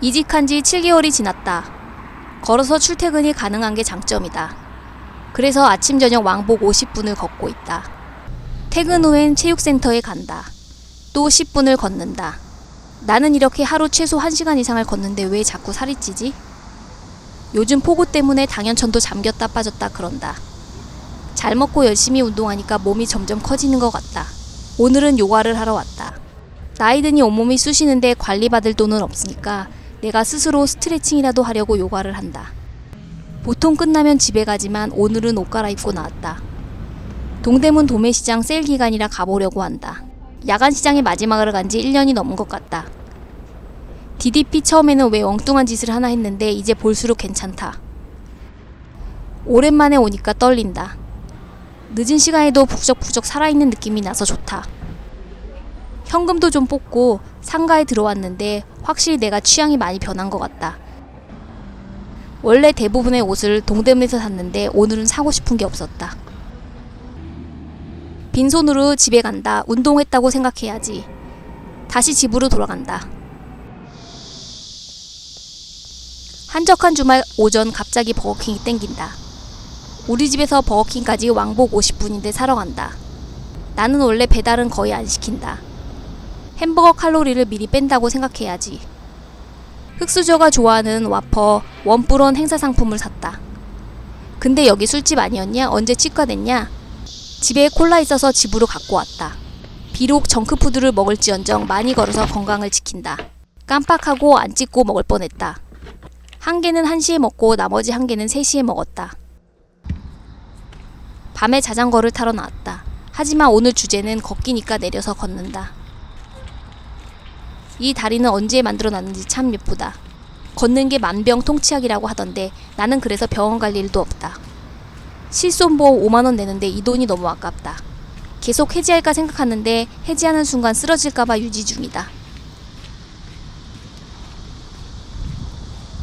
이직한 지 7개월이 지났다. 걸어서 출퇴근이 가능한 게 장점이다. 그래서 아침 저녁 왕복 50분을 걷고 있다. 퇴근 후엔 체육센터에 간다. 또 10분을 걷는다. 나는 이렇게 하루 최소 1시간 이상을 걷는데 왜 자꾸 살이 찌지? 요즘 폭우 때문에 당연천도 잠겼다 빠졌다 그런다. 잘 먹고 열심히 운동하니까 몸이 점점 커지는 것 같다. 오늘은 요가를 하러 왔다. 나이 드니 온몸이 쑤시는데 관리받을 돈은 없으니까 내가 스스로 스트레칭이라도 하려고 요가를 한다. 보통 끝나면 집에 가지만 오늘은 옷 갈아입고 나왔다. 동대문 도매시장 세일 기간이라 가보려고 한다. 야간 시장의 마지막을 간 지 1년이 넘은 것 같다. DDP 처음에는 왜 엉뚱한 짓을 하나 했는데 이제 볼수록 괜찮다. 오랜만에 오니까 떨린다. 늦은 시간에도 북적북적 살아있는 느낌이 나서 좋다. 현금도 좀 뽑고 상가에 들어왔는데 확실히 내가 취향이 많이 변한 것 같다. 원래 대부분의 옷을 동대문에서 샀는데 오늘은 사고 싶은 게 없었다. 빈손으로 집에 간다. 운동했다고 생각해야지. 다시 집으로 돌아간다. 한적한 주말 오전 갑자기 버거킹이 땡긴다. 우리 집에서 버거킹까지 왕복 50분인데 사러 간다. 나는 원래 배달은 거의 안 시킨다. 햄버거 칼로리를 미리 뺀다고 생각해야지. 흑수저가 좋아하는 와퍼 원뿔원 행사 상품을 샀다. 근데 여기 술집 아니었냐? 언제 치과 됐냐? 집에 콜라 있어서 집으로 갖고 왔다. 비록 정크푸드를 먹을지언정 많이 걸어서 건강을 지킨다. 깜빡하고 안 찍고 먹을 뻔했다. 한 개는 1시에 먹고 나머지 한 개는 3시에 먹었다. 밤에 자전거를 타러 나왔다. 하지만 오늘 주제는 걷기니까 내려서 걷는다. 이 다리는 언제 만들어 놨는지 참 예쁘다. 걷는 게 만병통치약이라고 하던데 나는 그래서 병원 갈 일도 없다. 실손보험 5만원 내는데 이 돈이 너무 아깝다. 계속 해지할까 생각하는데 해지하는 순간 쓰러질까봐 유지 중이다.